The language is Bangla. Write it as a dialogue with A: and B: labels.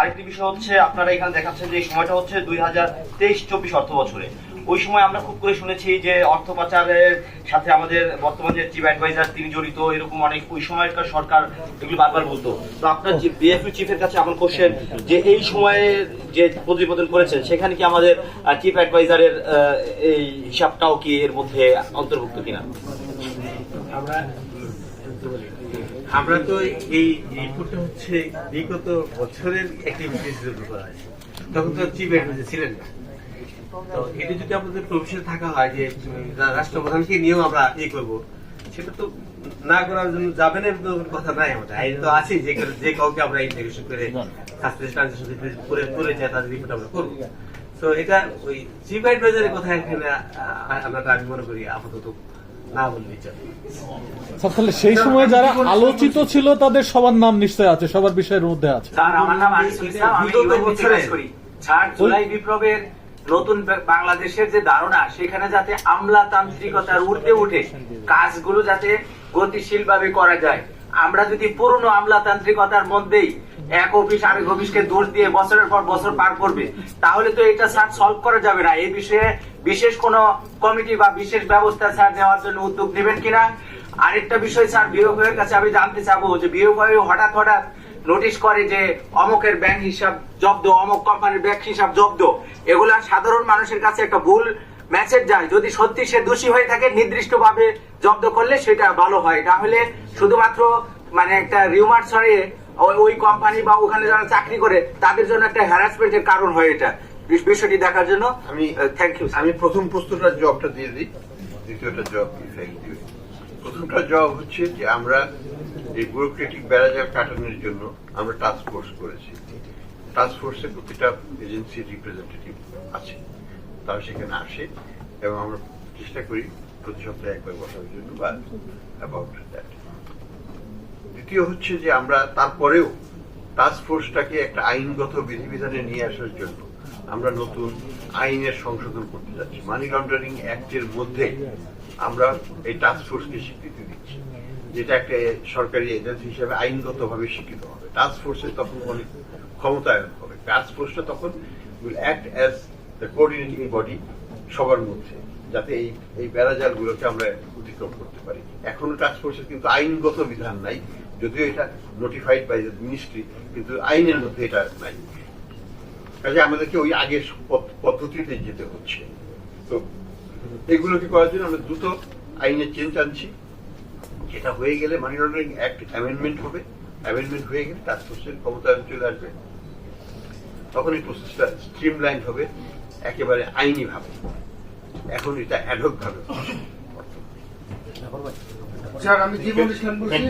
A: আরেকটি বিষয় হচ্ছে, আপনারা এখানে দেখাচ্ছেন যে সময়টা হচ্ছে দুই হাজার তেইশ চব্বিশ অর্থ বছরে। ওই সময় আমরা খুব করে শুনেছি যে অর্থ পাচারের সাথে আমাদের বর্তমান যে চিফ অ্যাডভাইজার, তিনি জড়িত, এরকম অনেক ওই সময়কার সরকার এগুলো বারবার বলতো। তো আপনার বিএফপি চিফের কাছে আমার কোশ্চেন যে এই সময়ে যে প্রতিবেদন করেছেন, সেখানে কি আমাদের চিফ অ্যাডভাইজারের এই হিসাবটাও কি এর মধ্যে অন্তর্ভুক্ত কিনা?
B: আমরা আমরা তো এই রিপোর্টটা হচ্ছে বিগত বছরের হয় তখন তো চিফ অ্যাডভাইজার ছিলেন না। তো এটা যদি আমাদের প্রফেশনে থাকা হয় যে রাষ্ট্রপ্রধানকে নিয়েও আমরা ইয়ে করব, সেটা তো না করার জন্য যাবে না কথা নাই আমাদের। তো আছে, যে যে কাউকে আমরা ইন্টাগ্রেশন করে সাসপেন্স ট্রানজেকশন করে করে যায় তাদের রিপোর্ট আমরা করব। তো এটা ওই চিফ অ্যাডভাইজারের কথা এখানে আমরা আমি মনে করি আপাতত না বললেই চলে।
C: তাহলে সেই সময় যারা আলোচিত ছিল তাদের সবার নাম নিশ্চয় আছে সবার বিষয়ের মধ্যে আছে।
D: স্যার আমার নাম আনিসুল ইসলাম আমি
B: বিগত
D: কাজ করি। স্যার জুলাই বিপ্লবের নতুন বাংলাদেশের যে ধারণা সেখানে যাতে আমলাতান্ত্রিকতার ঊর্ধ্বে উঠে কাজগুলো যাতে গতিশীল ভাবে করা যায়। আমরা যদি পুরনো আমলাতান্ত্রিকতার মধ্যেই এক অফিস আরেক অফিসকে দোষ দিয়ে বছরের পর বছর পার করবে তাহলে তো এটা স্যার সলভ করা যাবে না। এই বিষয়ে বিশেষ কোন কমিটি বা বিশেষ ব্যবস্থা স্যার নেওয়ার জন্য উদ্যোগ নেবেন কিনা? আরেকটা বিষয় স্যার বিএফআই কাছে আমি জানতে চাবো যে বিএফআই হঠাৎ হঠাৎ নোটিশ করে যে অমকের ব্যাংক হিসাব জব্দ, অমক কোম্পানির ব্যাংক হিসাব জব্দ। এগুলা সাধারণ মানুষের কাছে একটা ভুল মেসেজ যায়। যদি সত্যি সে দোষী হয়ে থাকে নির্দিষ্ট ভাবে জব্দ করলে সেটা ভালো হয়। তাহলে শুধুমাত্র মানে একটা রিউমার ছড়িয়ে ওই- কোম্পানি বা ওখানে যারা চাকরি করে, তাদের জন্য একটা হ্যারাসমেন্টের কারণ হয় এটা। বিষয়টি দেখার জন্য
E: আমি
D: থ্যাংক ইউ
E: আমি প্রথম প্রশ্নটা জবটা দিয়ে দিই দ্বিতীয়টা জব প্রথমটা জব হচ্ছে যে আমরা এই ব্যুরোক্রেটিক ব্যারাজার কাটানোর জন্য আমরা টাস্ক ফোর্স করেছি। টাস্ক ফোর্সে প্রতিটা এজেন্সির রিপ্রেজেন্টেটিভ আছে। তারা সেখানে আসে এবং আমরা চেষ্টা করি প্রতি সপ্তাহে একবার বসার জন্য বা অ্যাবাউট দ্যাট দ্বিতীয় হচ্ছে যে আমরা তারপরেও টাস্ক ফোর্সটাকে একটা আইনগত বিধিবিধানে নিয়ে আসার জন্য আমরা নতুন আইনের সংশোধন করতে যাচ্ছি। মানি লন্ডারিং অ্যাক্টের মধ্যে আমরা এই টাস্ক ফোর্সকে স্বীকৃতি দিচ্ছি, যেটা একটা সরকারি এজেন্সি হিসেবে আইনগতভাবে স্বীকৃত হবে। টাস্ক ফোর্সে তখন অনেক ক্ষমতায়ন হবে। টাস্ক ফোর্সটা তখন will act as the coordinating body সবার মধ্যে, যাতে এই এই বেড়াজালগুলোকে আমরা অতিক্রম করতে পারি। এখনও টাস্ক ফোর্সের কিন্তু আইনগত বিধান নাই, যদিও এটা নোটিফাইড বাই দ্য মিনিস্ট্রি কিন্তু আইনের মধ্যে এটা নাই। কাজে আমাদেরকে ওই আগের পদ্ধতিতে যেতে হচ্ছে। তো এগুলোকে করার জন্য আমরা দ্রুত আইনে চেঞ্জ আনছি। যেটা হয়ে গেলে মানি লন্ডারিং অ্যাক্ট অ্যামেন্ডমেন্ট হবে। অ্যামেন্ডমেন্ট হয়ে গেলে টাস্ক ফোর্সের ক্ষমতায়ন চলে আসবে। তখন এই প্রসেসটা স্ট্রিমলাইন হবে একেবারে আইনি ভাবে। এখন এটা অ্যাডহক ভাবে।
F: স্যার আমি জীবন বলছি